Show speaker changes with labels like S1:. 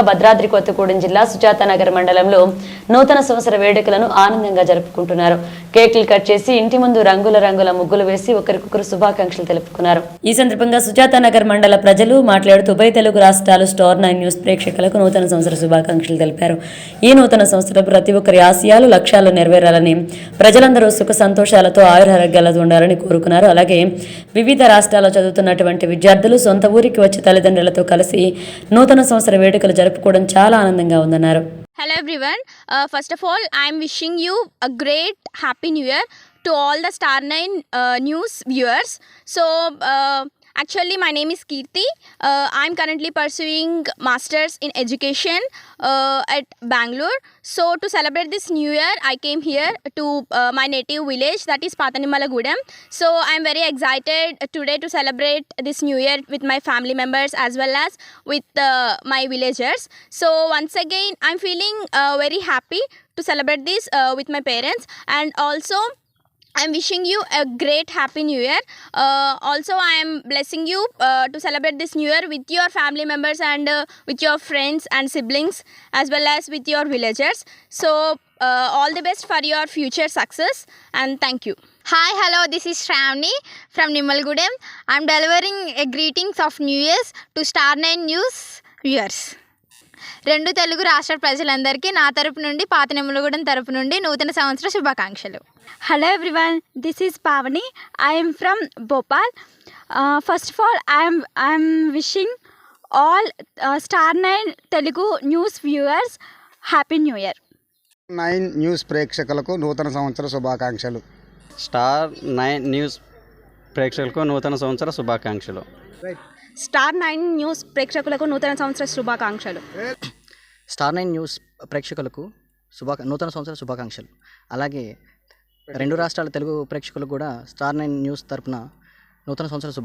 S1: భద్రాద్రి కొత్తగూడెం జిల్లా సుజాతానగర్ మండలంలో నూతన సంవత్సర వేడుకలను ఆనందంగా జరుపుకుంటున్నారు. కేకులు కట్ చేసి ఇంటి ముందు రంగుల రంగుల ముగ్గులు వేసి ఒకరికొకరు శుభాకాంక్షలు తెలుపుకున్నారు. ఈ సందర్భంగా సుజాతానగర్ మండల ప్రజలు మాట్లాడుతూ ఉభయ తెలుగు రాష్ట్రాలు స్టార్ నైన్ న్యూస్ ప్రేక్షకులకు నూతన సంవత్సర శుభాకాంక్షలు తెలిపారు. ఈ నూతన సంవత్సరం ప్రతి ఒక్కరి ఆశయాలు లక్ష్యాలు నెరవేరాలని ప్రజలందరూ సుఖ సంతోషాలతో ఆయురారోగ్యాలతో ఉండాలని కోరుకున్నారు. అలాగే వివిధ రాష్ట్రాల్లో చదువుతున్నటువంటి విద్యార్థులు సొంత ఊరికి వచ్చి తల్లిదండ్రులతో కలిసి నూతన సంవత్సర వేడుకలు జరుపుకోవడం చాలా ఆనందంగా ఉందన్నారు
S2: Hello everyone. Uh, first of all, I'm wishing you a great happy new year to all the Star 9 uh, news viewers. So, uh, actually, my name is Kirti. Uh, I'm currently pursuing masters in education uh, at Bangalore. So, to celebrate this new year, I came here to uh, my native village that is Patanimalagudam. So, I'm very excited today to celebrate this new year with my family members as well as with uh, my villagers. So, once again, I'm feeling uh, very happy to celebrate this uh, with my parents and also I'm wishing you a great happy new year. Uh, also, I am blessing you uh, to celebrate this new year with your family members and uh, with your friends and siblings as well as with your villagers. So, uh, all the best for your future success and thank you.
S3: Hi, hello, this is Shravani from Nimalgudem. I'm delivering a greetings of New Year's to Star 9 News viewers. రెండు తెలుగు రాష్ట్ర ప్రజలందరికీ నా తరపు నుండి పాత నిమ్మలగూడెం తరపు నుండి నూతన సంవత్సర శుభాకాంక్షలు.
S4: Hello everyone this is Pavani I'm from Bhopal first of all I'm I'm wishing all Star Nine Telugu News viewers happy new year
S5: Nine News ప్రేక్షకులకు నూతన సంవత్సర శుభాకాంక్షలు.
S6: స్టార్ నైన్ న్యూస్ ప్రేక్షకులకు నూతన సంవత్సర శుభాకాంక్షలు.
S7: స్టార్ నైన్ న్యూస్ ప్రేక్షకులకు నూతన సంవత్సర శుభాకాంక్షలు.
S8: స్టార్ నైన్ న్యూస్ ప్రేక్షకులకు శుభా నూతన సంవత్సర శుభాకాంక్షలు. అలాగే రెండు రాష్ట్రాల తెలుగు ప్రేక్షకులకు కూడా స్టార్ నైన్ న్యూస్ తరపున నూతన సంవత్సర శుభా